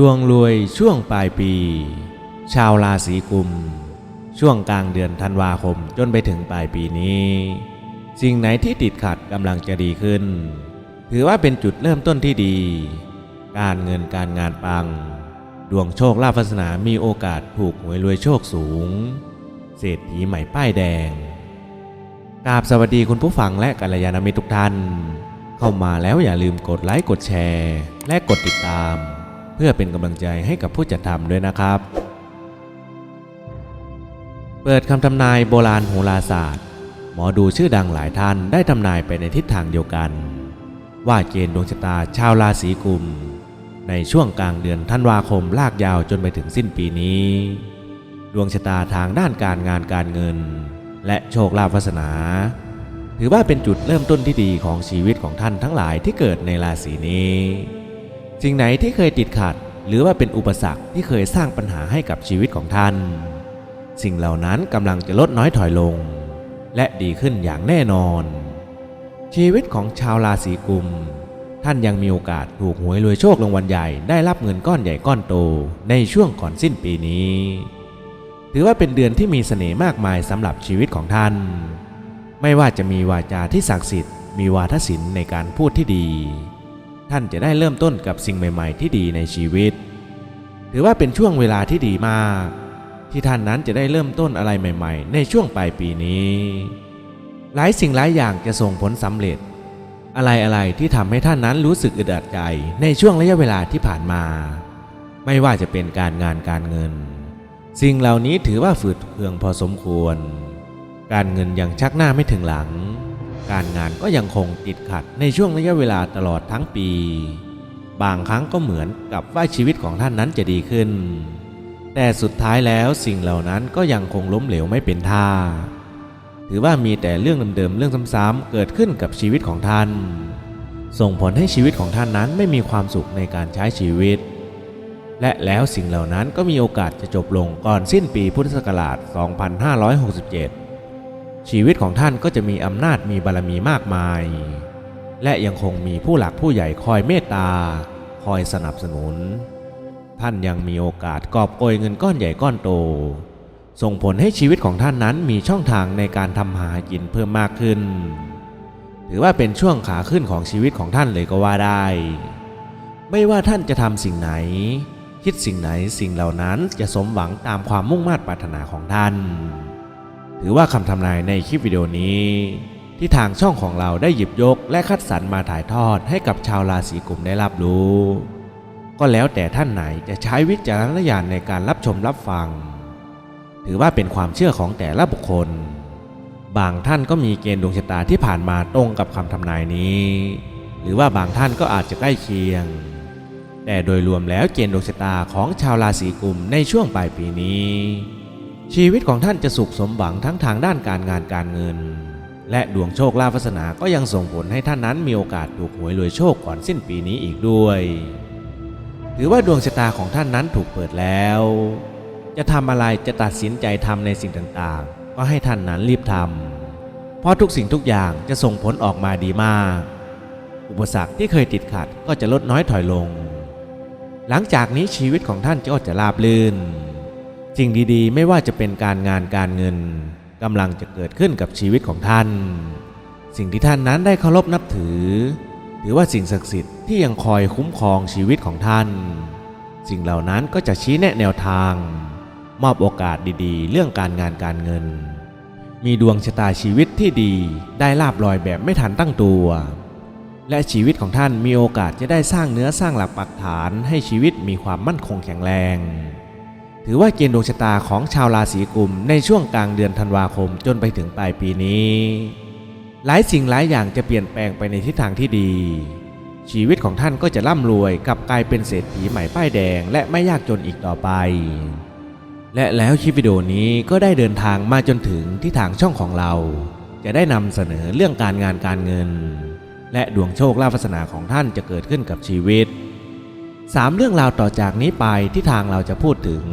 ดวงรวยช่วงปลายปี ชาวราศีกุม ช่วงกลางเดือนธันวาคมจนไปถึงปลายปีนี้ สิ่งไหนที่ติดขัดกำลังจะดีขึ้น ถือว่าเป็นจุดเริ่มต้นที่ดี การเงินการงานปัง ดวงโชคลาภวาสนามีโอกาสถูกหวยรวยโชคสูง เศรษฐีใหม่ป้ายแดงกราบสวัสดีคุณผู้ฟังและกัลยาณมิตรทุกท่าน เข้ามาแล้วอย่าลืมกดไลค์กดแชร์ และกดติดตาม เพื่อเป็นกำลังใจให้กับผู้จัดทำด้วยนะครับ เปิดคำทำนายโบราณโหราศาสตร์ หมอดูชื่อดังหลายท่านได้ทำนายไปในทิศทางเดียวกัน ว่าเกณฑ์ดวงชะตาชาวราศีกุม ในช่วงกลางเดือนธันวาคมลากยาวจนไปถึงสิ้นปีนี้ ดวงชะตาทางด้านการงานการเงิน และโชคลาภวาสนาถือว่าเป็นจุดเริ่มต้นที่ดีของชีวิตของท่านทั้งหลายที่เกิดในราศีนี้ สิ่งไหนที่เคยติดขัด หรือว่าเป็นอุปสรรคที่เคยสร้างปัญหาให้กับชีวิตของท่าน สิ่งเหล่านั้นกำลังจะลดน้อยถอยลง และดีขึ้นอย่างแน่นอน ชีวิตของชาวราศีกุม ท่านยังมีโอกาสถูกหวยรวยโชครางวัลใหญ่ได้รับเงินก้อนใหญ่ก้อนโตในช่วงก่อนสิ้นปีนี้ ถือว่าเป็นเดือนที่มีเสน่ห์มากมายสำหรับชีวิตของท่าน ไม่ว่าจะมีวาจาที่ศักดิ์สิทธิ์มีวาทศิลป์ในการพูดที่ดี ท่านจะได้เริ่มต้นกับสิ่งใหม่ ๆ ที่ดีในชีวิต ถือว่าเป็นช่วงเวลาที่ดีมาก ที่ท่านนั้นจะได้เริ่มต้นอะไรใหม่ ๆ ในช่วงปลายปีนี้ หลายสิ่งหลายอย่างจะส่งผลสำเร็จ อะไรๆที่ทำให้ท่านนั้นรู้สึกอึดอัดใจในช่วงระยะเวลาที่ผ่านมา ไม่ว่าจะเป็นการงานการเงิน สิ่งเหล่านี้ถือว่าฝืดเคืองพอสมควร การเงินยังชักหน้าไม่ถึงหลัง การงานก็ยังคงติดขัดในช่วงระยะเวลาตลอดทั้งปี บางครั้งก็เหมือนกับว่าชีวิตของท่านนั้นจะดีขึ้น แต่สุดท้ายแล้วสิ่งเหล่านั้นก็ยังคงล้มเหลวไม่เป็นท่า ถือว่ามีแต่เรื่องเดิมๆเรื่องซ้ำๆเกิดขึ้นกับชีวิตของท่าน ส่งผลให้ชีวิตของท่านนั้นไม่มีความสุขในการใช้ชีวิต และแล้วสิ่งเหล่านั้นก็มีโอกาสจะจบลงก่อนสิ้นปีพุทธศักราช 2567 ชีวิตของท่านก็จะมีอำนาจมีบารมีมากมาย และยังคงมีผู้หลักผู้ใหญ่คอยเมตตา คอยสนับสนุน ท่านยังมีโอกาสกอบโกยเงินก้อนใหญ่ก้อนโต ส่งผลให้ชีวิตของท่านนั้นมีช่องทางในการทำหากินเพิ่มมากขึ้น ถือว่าเป็นช่วงขาขึ้นของชีวิตของท่านเลยก็ว่าได้ ไม่ว่าท่านจะทำสิ่งไหน คิดสิ่งไหนสิ่งเหล่านั้นจะสมหวังตามความมุ่งมา่ปรารถนาของท่าน ถือว่าคำทำนายในคลิปวิดีโอนี้ ที่ทางช่องของเราได้หยิบยกและคัดสรรมาถ่ายทอดให้กับชาวราศีกุมได้รับรู้ ก็แล้วแต่ท่านไหนจะใช้วิจารณญาณในการรับชมรับฟัง ถือว่าเป็นความเชื่อของแต่ละบุคคล บางท่านก็มีเกณฑ์ดวงชะตาที่ผ่านมาตรงกับคำทำนายนี้ หรือว่าบางท่านก็อาจจะใกล้เคียง แต่โดยรวมแล้วเกณฑ์ดวงชะตาของชาวราศีกุมในช่วงปลายปีนี้ ชีวิตของท่านจะสุขสมหวังทั้งทางด้านการงานการเงิน และดวงโชคลาภวาสนาก็ยังส่งผลให้ท่านนั้นมีโอกาสถูกหวยรวยโชคก่อนสิ้นปีนี้อีกด้วยถือว่าดวงชะตาของท่านนั้นถูกเปิดแล้ว จะทำอะไรจะตัดสินใจทำในสิ่งต่างๆ ก็ให้ท่านนั้นรีบทำเพราะทุกสิ่งทุกอย่างจะส่งผลออกมาดีมาก อุปสรรคที่เคยติดขัดก็จะลดน้อยถอยลง หลังจากนี้ชีวิตของท่านก็จะราบรื่น สิ่งดีๆ ไม่ว่าจะเป็นการงานการเงินกำลังจะเกิดขึ้นกับชีวิตของท่าน สิ่งที่ท่านนั้นได้เคารพนับถือ ถือว่าสิ่งศักดิ์สิทธิ์ที่ยังคอยคุ้มครองชีวิตของท่าน สิ่งเหล่านั้นก็จะชี้แนะแนวทาง มอบโอกาสดีๆ เรื่องการงานการเงิน มีดวงชะตาชีวิตที่ดีได้ลาบลอยแบบไม่ทันตั้งตัว และชีวิตของท่านมีโอกาสจะได้สร้างเนื้อสร้างหลักปักฐานให้ชีวิตมีความมั่นคงแข็งแรง ถือว่าเกณฑ์ดวงชะตาของชาวราศีกุมในช่วงกลางเดือนธันวาคมจนไปถึงปลายปีนี้ หลายสิ่งหลายอย่างจะเปลี่ยนแปลงไปในทิศทางที่ดี ชีวิตของท่านก็จะร่ำรวยกลับกลายเป็นเศรษฐีใหม่ป้ายแดง และไม่ยากจนอีกต่อไป และแล้วคลิปวิดีโอนี้ก็ได้เดินทางมาจนถึงที่ทางช่องของเรา จะได้นำเสนอเรื่องการงานการเงิน และดวงโชคลาภวาสนาของท่านจะเกิดขึ้นกับชีวิต สามเรื่องราวต่อจากนี้ไปที่ทางเราจะพูดถึง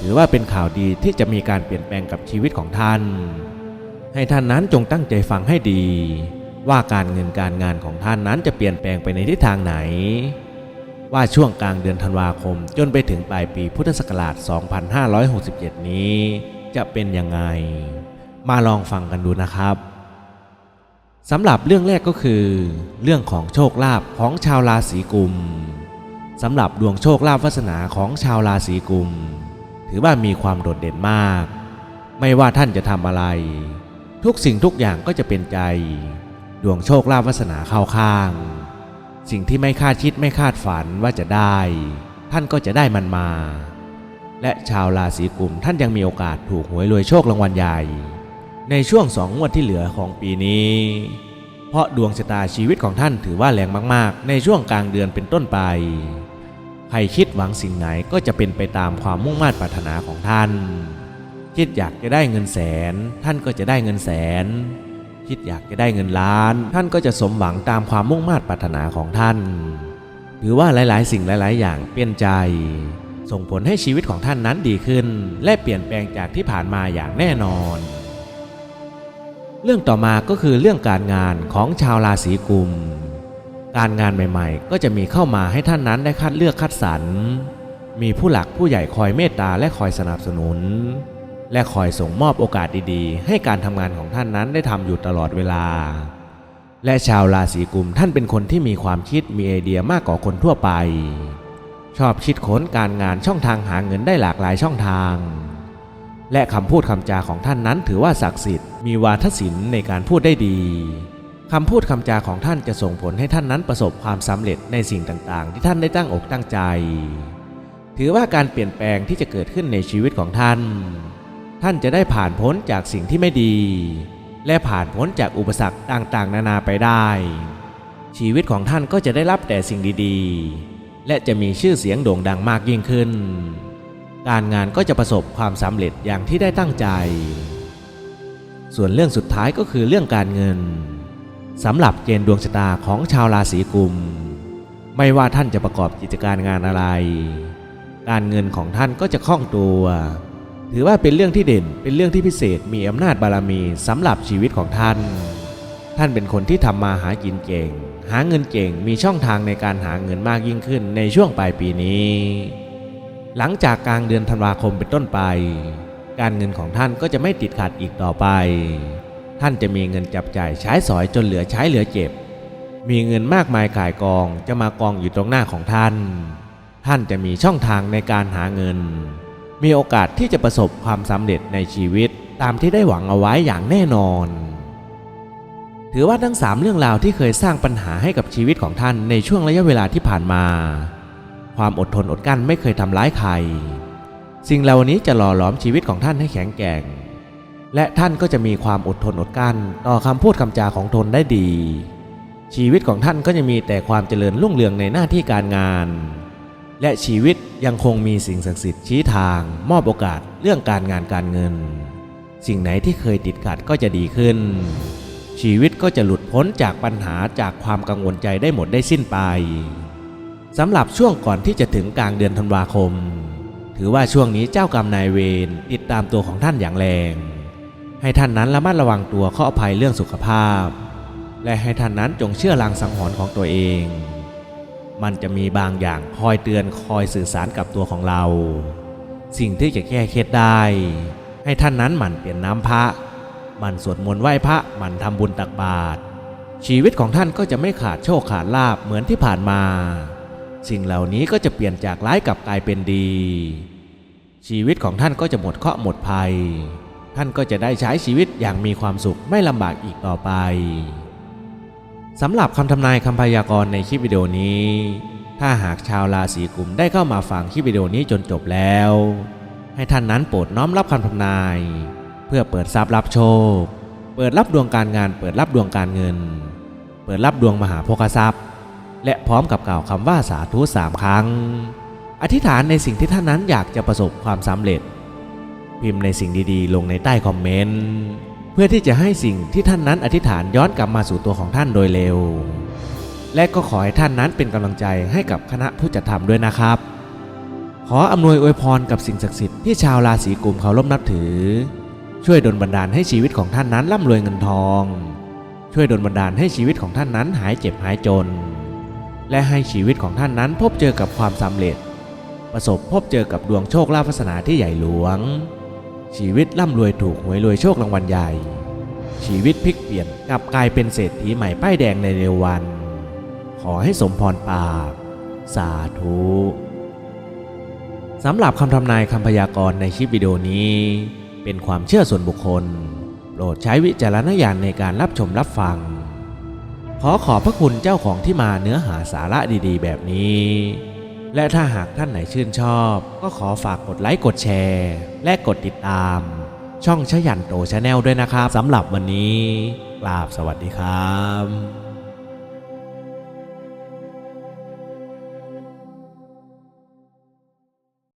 หรือว่าเป็นข่าวดีที่จะมีการเปลี่ยนแปลงกับชีวิตของท่าน ให้ท่านนั้นจงตั้งใจฟังให้ดี ว่าการเงินการงานของท่านนั้นจะเปลี่ยนแปลงไปในทิศทางไหน ว่าช่วงกลางเดือนธันวาคมจนไปถึงปลายปีพุทธศักราช 2567 นี้ จะเป็นยังไง มาลองฟังกันดูนะครับสำหรับเรื่องแรกก็คือ เรื่องของโชคลาภของชาวราศีกุม สำหรับดวงโชคลาภวาสนาของชาวราศีกุม ถือว่ามีความโดดเด่นมาก ไม่ว่าท่านจะทำอะไร ทุกสิ่งทุกอย่างก็จะเป็นใจ ดวงโชคลาภวาสนาเข้าข้าง สิ่งที่ไม่คาดคิดไม่คาดฝันว่าจะได้ ท่านก็จะได้มันมา และชาวราศีกุมท่านยังมีโอกาสถูกหวยรวยโชครางวัลใหญ่ ในช่วงสองงวดที่เหลือของปีนี้ เพราะดวงชะตาชีวิตของท่านถือว่าแรงมาก ๆ ในช่วงกลางเดือนเป็นต้นไป ใครคิดหวังสิ่งไหนก็จะเป็นไปตามความมุ่งมั่นปรารถนาของท่าน คิดอยากจะได้เงินแสน ท่านก็จะได้เงินแสน คิดอยากจะได้เงินล้าน ท่านก็จะสมหวังตามความมุ่งมั่นปรารถนาของท่านถือว่าหลายๆ สิ่งหลาย ๆ อย่างเปลี่ยนใจ ส่งผลให้ชีวิตของท่านนั้นดีขึ้น และเปลี่ยนแปลงจากที่ผ่านมาอย่างแน่นอน เรื่องต่อมาก็คือเรื่องการงานของชาวราศีกุม การงานใหม่ๆ ก็จะมีเข้ามาให้ท่านนั้นได้คัดเลือกคัดสรร มีผู้หลักผู้ใหญ่คอยเมตตาและคอยสนับสนุน และคอยส่งมอบโอกาสดีๆ ให้การทำงานของท่านนั้นได้ทำอยู่ตลอดเวลา และชาวราศีกุมท่านเป็นคนที่มีความคิดมีไอเดียมากกว่าคนทั่วไป ชอบคิดค้นการงานช่องทางหาเงินได้หลากหลายช่องทาง และคำพูดคำจาของท่านนั้นถือว่าศักดิ์สิทธิ์มีวาทศิลป์ในการพูดได้ดี คำพูดคำจาของท่านจะส่งผลให้ท่านนั้นประสบความสำเร็จในสิ่งต่างๆ ที่ท่านได้ตั้งอกตั้งใจ ถือว่าการเปลี่ยนแปลงที่จะเกิดขึ้นในชีวิตของท่าน ท่านจะได้ผ่านพ้นจากสิ่งที่ไม่ดี และผ่านพ้นจากอุปสรรคต่างๆ นานาไปได้ ชีวิตของท่านก็จะได้รับแต่สิ่งดีๆ และจะมีชื่อเสียงโด่งดังมากยิ่งขึ้น การงานก็จะประสบความสำเร็จอย่างที่ได้ตั้งใจ ส่วนเรื่องสุดท้ายก็คือเรื่องการเงิน สำหรับเกณฑ์ดวงชะตาของชาวราศีกุม ไม่ว่าท่านจะประกอบกิจการงานอะไร การเงินของท่านก็จะคล่องตัว ถือว่าเป็นเรื่องที่เด่นเป็นเรื่องที่พิเศษมีอำนาจบารมีสำหรับชีวิตของท่าน ท่านเป็นคนที่ทำมาหากินเก่ง หาเงินเก่งมีช่องทางในการหาเงินมากยิ่งขึ้นในช่วงปลายปีนี้ หลังจากกลางเดือนธันวาคมเป็นต้นไป การเงินของท่านก็จะไม่ติดขัดอีกต่อไป ท่านจะมีเงินจับจ่ายใช้สอยจนเหลือใช้เหลือเก็บ มีเงินมากมายกายกองจะมากองอยู่ตรงหน้าของท่าน ท่านจะมีช่องทางในการหาเงิน มีโอกาสที่จะประสบความสำเร็จในชีวิตตามที่ได้หวังเอาไว้อย่างแน่นอน ถือว่าทั้งสามเรื่องราวที่เคยสร้างปัญหาให้กับชีวิตของท่านในช่วงระยะเวลาที่ผ่านมา ความอดทนอดกลั้นไม่เคยทำร้ายใคร สิ่งเหล่านี้จะหล่อหลอมชีวิตของท่านให้แข็งแกร่ง และท่านก็จะมีความอดทนอดกั้นต่อคำพูดคำจาของตนได้ดี ชีวิตของท่านก็จะมีแต่ความเจริญรุ่งเรืองในหน้าที่การงาน และชีวิตยังคงมีสิ่งศักดิ์สิทธิ์ชี้ทาง มอบโอกาสเรื่องการงานการเงิน สิ่งไหนที่เคยติดขัดก็จะดีขึ้น ชีวิตก็จะหลุดพ้นจากปัญหาจากความกังวลใจได้หมดได้สิ้นไปสำหรับช่วงก่อนที่จะถึงกลางเดือนธันวาคม ถือว่าช่วงนี้เจ้ากรรมนายเวรติดตามตัวของท่านอย่างแรง ให้ท่านนั้นระมัดระวังตัวข้ออภัยเรื่องสุขภาพ และให้ท่านนั้นจงเชื่อลางสังหรณ์ของตัวเอง มันจะมีบางอย่างคอยเตือนคอยสื่อสารกับตัวของเรา สิ่งที่จะแก้เคล็ดได้ ให้ท่านนั้นหมั่นเปลี่ยนน้ำพระหมั่นสวดมนต์ไหว้พระหมั่นทำบุญตักบาตรชีวิตของท่านก็จะไม่ขาดโชคขาดลาบเหมือนที่ผ่านมา สิ่งเหล่านี้ก็จะเปลี่ยนจากร้ายกลับกลายเป็นดี ชีวิตของท่านก็จะหมดเคราะห์หมดภัย ท่านก็จะได้ใช้ชีวิตอย่างมีความสุขไม่ลำบากอีกต่อไปสำหรับคำทำนายคำพยากรณ์ในคลิปวิดีโอนี้ ถ้าหากชาวราศีกุมได้เข้ามาฟังคลิปวิดีโอนี้จนจบแล้ว ให้ท่านนั้นโปรดน้อมรับคำทำนาย เพื่อเปิดทรัพย์รับโชค เปิดรับดวงการงาน เปิดรับดวงการเงิน เปิดรับดวงมหาโภคทรัพย์ และพร้อมกับกล่าวคำว่าสาธุสามครั้ง อธิษฐานในสิ่งที่ท่านนั้นอยากจะประสบความสำเร็จ พิมพ์ในสิ่งดีๆ ลงในใต้คอมเมนต์ เพื่อที่จะให้สิ่งที่ท่านนั้นอธิษฐานย้อนกลับมาสู่ตัวของท่านโดยเร็ว และก็ขอให้ท่านนั้นเป็นกำลังใจให้กับคณะผู้จัดทำด้วยนะครับ ขออำนวยอวยพรกับสิ่งศักดิ์สิทธิ์ที่ชาวราศีกุมเคารพนับถือ ช่วยดลบันดาลให้ชีวิตของท่านนั้นร่ำรวยเงินทอง ช่วยดลบันดาลให้ชีวิตของท่านนั้นหายเจ็บหายจน และให้ชีวิตของท่านนั้นพบเจอกับความสำเร็จประสบพบเจอกับดวงโชคลาภวาสนาที่ใหญ่หลวง ชีวิตร่ำรวยถูกหวยรวยโชครางวัลใหญ่ ชีวิตพลิกเปลี่ยนกลับกลายเป็นเศรษฐีใหม่ป้ายแดงในเร็ววัน ขอให้สมพรปาก สาธุสำหรับคำทำนายคำพยากรณ์ในคลิปวิดีโอนี้ เป็นความเชื่อส่วนบุคคล โปรดใช้วิจารณญาณในการรับชมรับฟัง ขอขอบพระคุณเจ้าของที่มาเนื้อหาสาระดีๆ แบบนี้ และถ้าหากท่านไหนชื่นชอบ ก็ขอฝากกดไลค์กดแชร์ และกดติดตาม ช่องชยันโตชาแนลด้วยนะครับสำหรับวันนี้กราบสวัสดีครับ